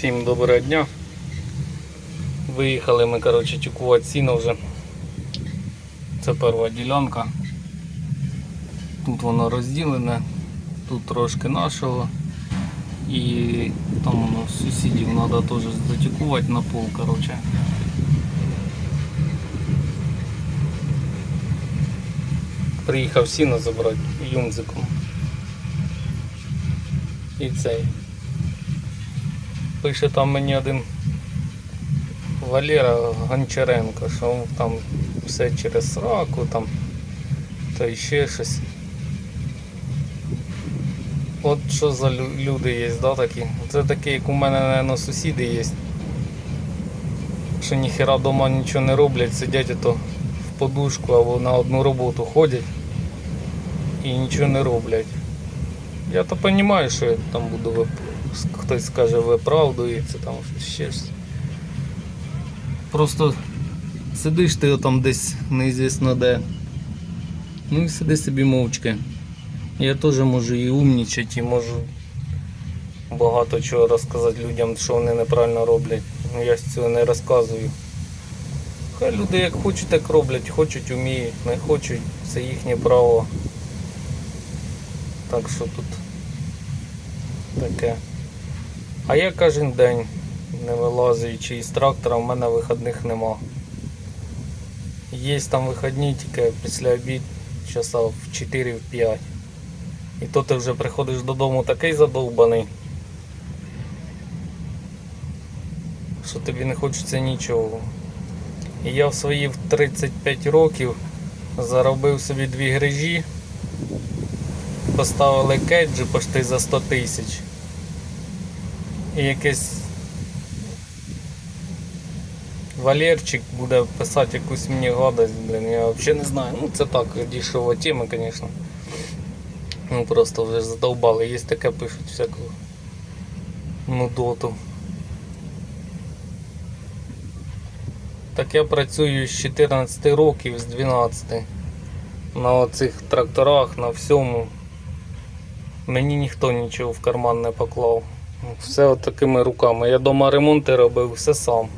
Всім доброго дня. Виїхали ми, коротше, тюкувати сіно вже. Це перша ділянка. Тут воно розділене, тут трошки нашого. І там воно сусідів треба теж затюкувати на пол, коротше. Приїхав сіно забрати юнзиком. І цей. Пише там мені один Валера Гончаренко, що там все через сраку, там та ще щось. От що за люди є, да, такі? Це такі, як у мене, наверное, сусіди є. Що ніхера вдома нічого не роблять, сидять ото в подушку або на одну роботу ходять і нічого не роблять. Я то розумію, що я там буду. Хтось скаже виправдується, там ще щось. Просто сидиш ти там десь неізвісно де. Ну і сиди собі мовчки. Я теж можу і умнічати, і можу багато чого розказати людям, що вони неправильно роблять. Ну я цього не розказую. Хай люди як хочуть, так роблять, хочуть, вміють, не хочуть, це їхнє право. Так що тут таке. А я кожен день не вилазуючи із трактора, в мене вихідних нема. Є там вихідні тільки після обід часа в 4-5. І то ти вже приходиш додому такий задовбаний, що тобі не хочеться нічого. І я в свої в 35 років заробив собі дві грижі, поставили кеджі почти за 100 тисяч. І якийсь Валерчик буде писати якусь мені гадость, блін, я взагалі не знаю. Ну це так, дійшова тема, звісно. Ну просто вже задовбали, є таке пишуть всяку нудоту. Так я працюю з 14 років, з 12 на оцих тракторах, на всьому. Мені ніхто нічого в карман не поклав. Все от такими руками. Я вдома ремонти робив, все сам.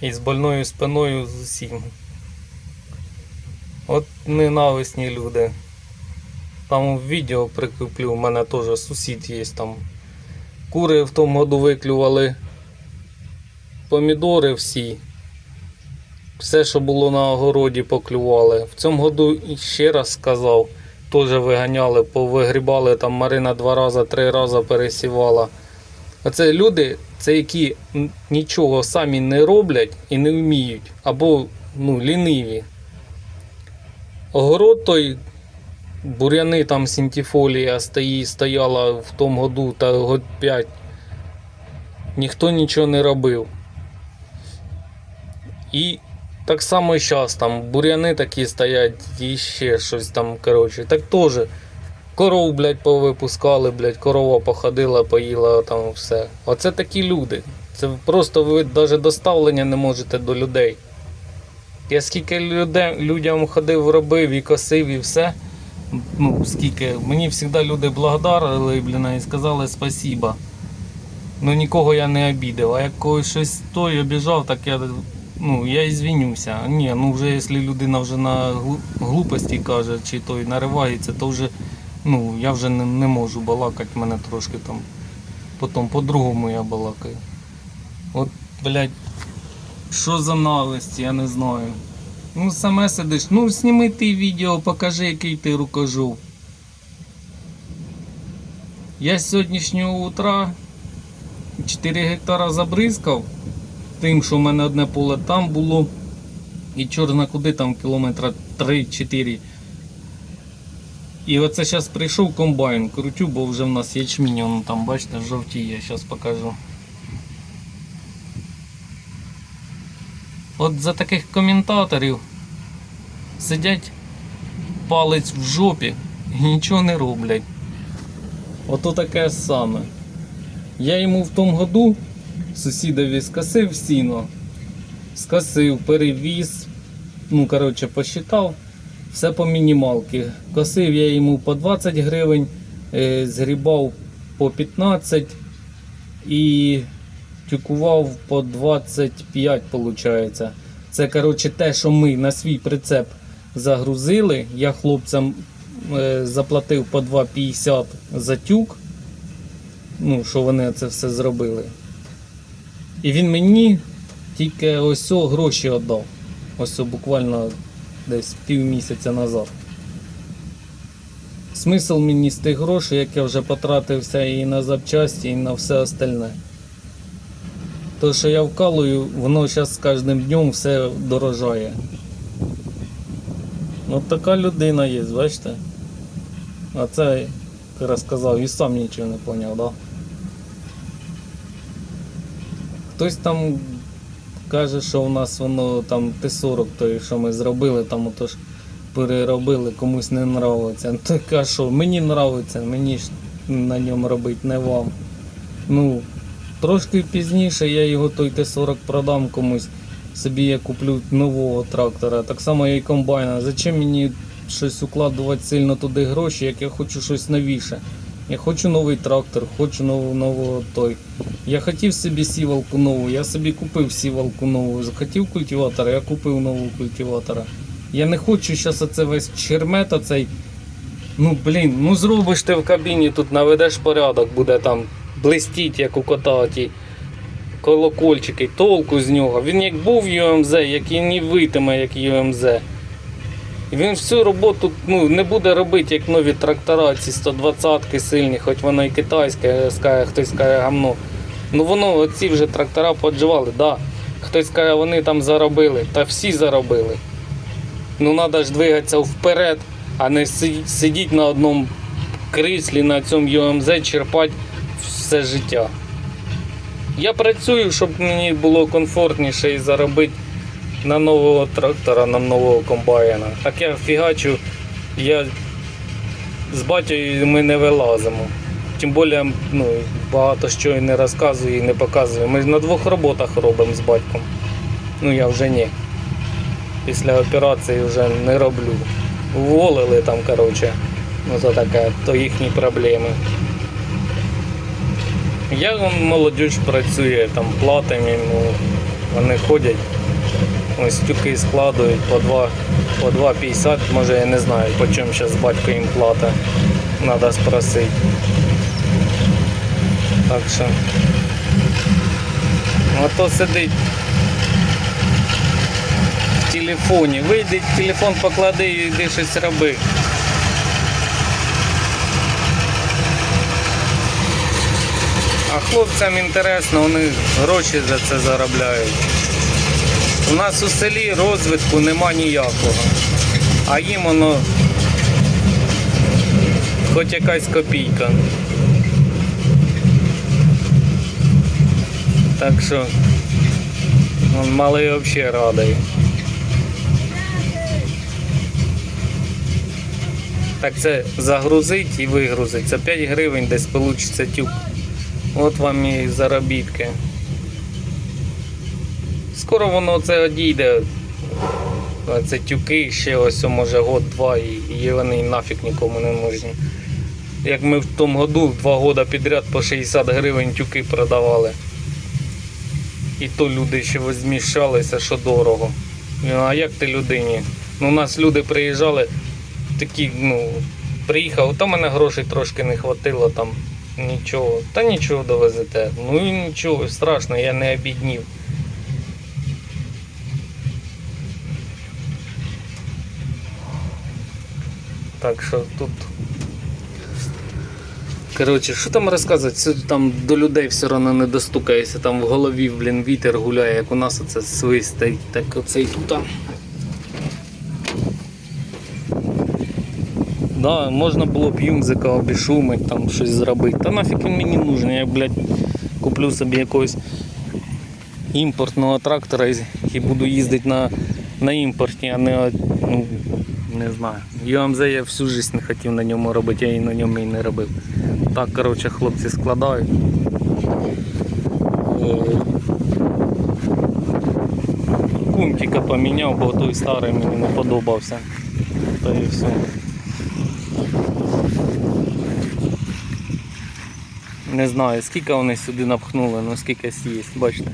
І з больною спиною з усім. От ненависні люди. Там в відео прикріплю, у мене теж сусід є там. Кури в тому году виклювали. Помідори всі. Все, що було на огороді, поклювали. В цьому году ще раз сказав, теж виганяли, повигрібали, там Марина два рази, три рази пересівала. Оце люди, це які нічого самі не роблять і не вміють, або ну, ліниві. Огород той, буряни там синтифолія стої, стояла в тому году та год 5. Ніхто нічого не робив. І так само і зараз там буряни такі стоять і ще щось там, коротше. Так теж коров, блядь, повипускали, блядь, корова походила, поїла там все. Оце такі люди. Це просто ви навіть доставлення не можете до людей. Я скільки людей, людям ходив, робив і косив, і все. Ну, скільки, мені завжди люди благодарили, блін, і сказали спасіба. Ну нікого я не обідав. А як когось щось той обіжав, так я, ну, я і звінюся. Ні, ну вже якщо людина вже на глупості каже, чи той наривається, то вже ну, я вже не, не можу балакати, мене трошки там. Потім по-другому я балакаю. От, блядь, що за нависть, я не знаю. Ну, саме сидиш, ну сніми ти відео, покажи, який ти рукожоп. Я з сьогоднішнього утра 4 гектара забризкав, тим, що в мене одне поле там було. І чорна куди там кілометра 3-4. І оце зараз прийшов комбайн, крутю, бо вже в нас ячмінь, воно там, бачите, жовтіє, зараз покажу. От за таких коментаторів сидять палець в жопі і нічого не роблять. Ото таке саме. Я йому в тому году сусідові скосив сіно, скосив, перевіз, ну, коротше, посчитав, все по мінімалки. Косив я йому по 20 гривень, е, згрібав по 15 і тюкував по 25, виходить. Це, коротше, те, що ми на свій прицеп загрузили. Я хлопцям е, заплатив по 2,50 за тюк. Ну, що вони це все зробили. І він мені тільки ось о гроші віддав. Ось буквально десь пів місяця назад. Смисл мені з тих грошей, як я вже потратився і на запчасті, і на все остальне. То, що я вкалую, воно зараз з кожним днем все дорожає. От така людина є, бачите? А це як розказав і сам нічого не зрозумів, да? Хтось там каже, що у нас воно там Т-40, той, що ми зробили, там ото ж переробили, комусь не нравиться. Так а що, мені нравиться, мені ж на ньому робити, не вам. Ну, трошки пізніше я його той Т-40 продам комусь. Собі я куплю нового трактора, так само я і комбайна. Зачем мені щось укладувати сильно туди гроші, як я хочу щось новіше? Я хочу новий трактор, хочу нову нового той. Я хотів собі сівалку нову, я собі купив сівалку нову. Захотів культиватора, я купив нового культиватора. Я не хочу зараз оце весь чермет оцей. Ну блін, ну зробиш ти в кабіні, тут наведеш порядок, буде там блистіть, як у кота ті колокольчики, толку з нього. Він як був ЮМЗ, як і не витиме, як ЮМЗ. Він всю роботу ну, не буде робити, як нові трактора, ці 120-ки сильні, хоч воно і китайське, скаже, хтось каже гамно. Ну воно, оці вже трактора подживали, да. Хтось каже, вони там заробили, та всі заробили. Ну треба ж двигатися вперед, а не сидіти на одному кріслі на цьому ЮМЗ, черпати все життя. Я працюю, щоб мені було комфортніше і заробити на нового трактора, на нового комбайна. Так я фігачу, я з батькою ми не вилазимо. Тим більше ну, багато що і не розказую і не показую. Ми на двох роботах робимо з батьком. Ну я вже ні. Після операції вже не роблю. Уволили там, коротше. Ну то таке, то їхні проблеми. Я вон, молодіж працює, там платами, ну, вони ходять, ось тюки складують по 2, по 2,50, може я не знаю, по чому зараз батько їм плата. Треба спросити. Так що. А то сидить в телефоні. Вийди, телефон поклади і йди щось роби. А хлопцям інтересно, вони гроші за це заробляють. У нас у селі розвитку нема ніякого. А їм воно хоч якась копійка. Так що он малий взагалі радий. Так це загрузить і вигрузить. Це 5 гривень десь вийде тюк. От вам і заробітки. Скоро воно це одійде. Це тюки ще ось може год-два і, і вони нафіг нікому не нужні. Як ми в тому году два года підряд по 60 гривень тюки продавали. І то люди ще возміщалися, що дорого. Ну, А як ти людині? Ну, у нас люди приїжджали, такі, ну, приїхав, та мене грошей трошки не хватило там. Нічого, та нічого довезете. Ну і нічого, страшно, я не обіднів. Так що тут. Коротше, що там розказувати? Там до людей все одно не достукаєшся, там в голові, блін, вітер гуляє, як у нас оце свистить, так оце і тут. Да, можна було б юмзика обішумить, там щось зробити. Та нафіг він мені нужен. Я, блядь, куплю собі якогось імпортного трактора і буду їздити на, на імпортні, а не, ну, не знаю. ЮМЗ я всю життя не хотів на ньому робити, я і на ньому і не робив. Так, коротше, хлопці складають. Е, Кумтика поміняв, бо той старий мені не подобався. Та і все. Не знаю, скільки вони сюди напхнули, ну скільки є, бачите.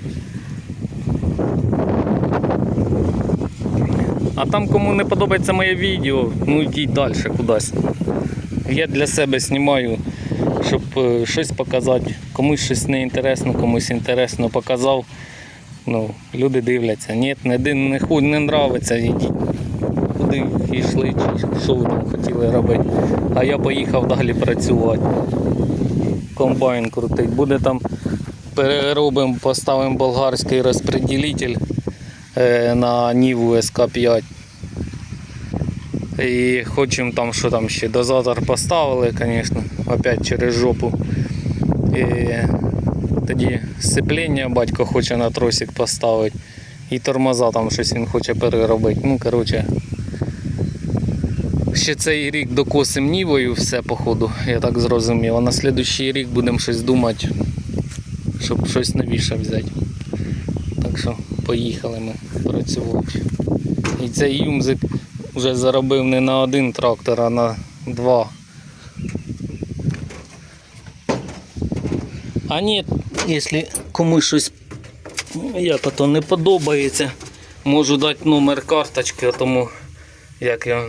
А там кому не подобається моє відео, ну йдіть далі кудись. Я для себе знімаю, щоб е, щось показати. Комусь щось не інтересно, комусь інтересно показав. Ну, люди дивляться. Ні, не, не, ху- не нравиться, ідіть. Куди йшли, що ви там хотіли робити. А я поїхав далі працювати. Комбайн крутить. Буде там переробимо, поставимо болгарський розпреділитель на Ніву СК5. І хочемо там, що там ще дозатор поставили, звісно, опять через жопу. І тоді сцеплення батько хоче на тросик поставити. І тормоза там щось він хоче переробити. Ну, коротше. Ще цей рік докосим нівою все походу, я так зрозумів. А на слідуючий рік будемо щось думати, щоб щось новіше взяти. Так що поїхали ми працювати. І цей юмзик вже заробив не на один трактор, а на два. А ні, якщо комусь щось як то не подобається, можу дати номер карточки, тому як я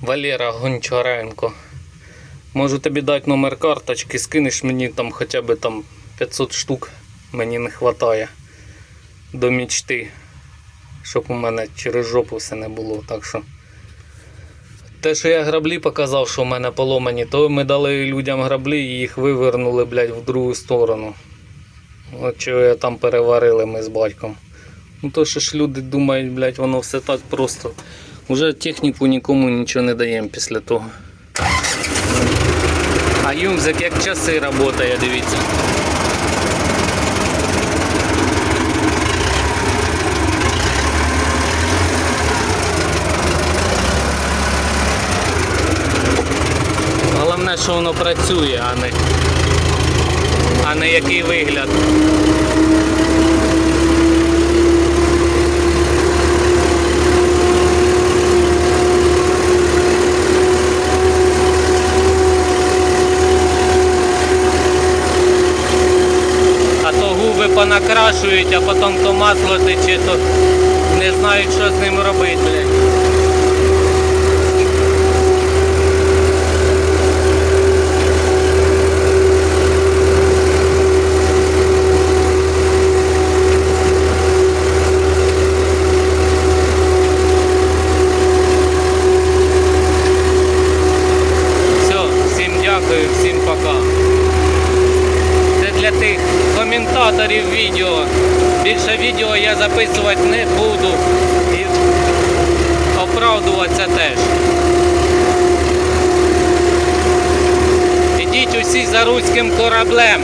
Валера Гончаренко. Можу тобі дати номер карточки, скинеш мені там хоча б там 500 штук, мені не вистачає до мічти, щоб у мене через жопу все не було. Так що те, що я граблі показав, що в мене поломані, то ми дали людям граблі і їх вивернули, блядь, в другу сторону. От чого я там переварили ми з батьком. Ну то що ж люди думають, блядь, воно все так просто. Уже техніку нікому нічого не даємо після того. А юмзик як часи працює, дивіться. Що воно працює, а не, а не який вигляд. Понакрашують, а потім то масло тече, то не знають, що з ним робити, блядь. Все, всім дякую, всім пока. Це для тих коментаторів відео. Більше відео я записувати не буду. І оправдуватися теж. Ідіть усі за руським кораблем.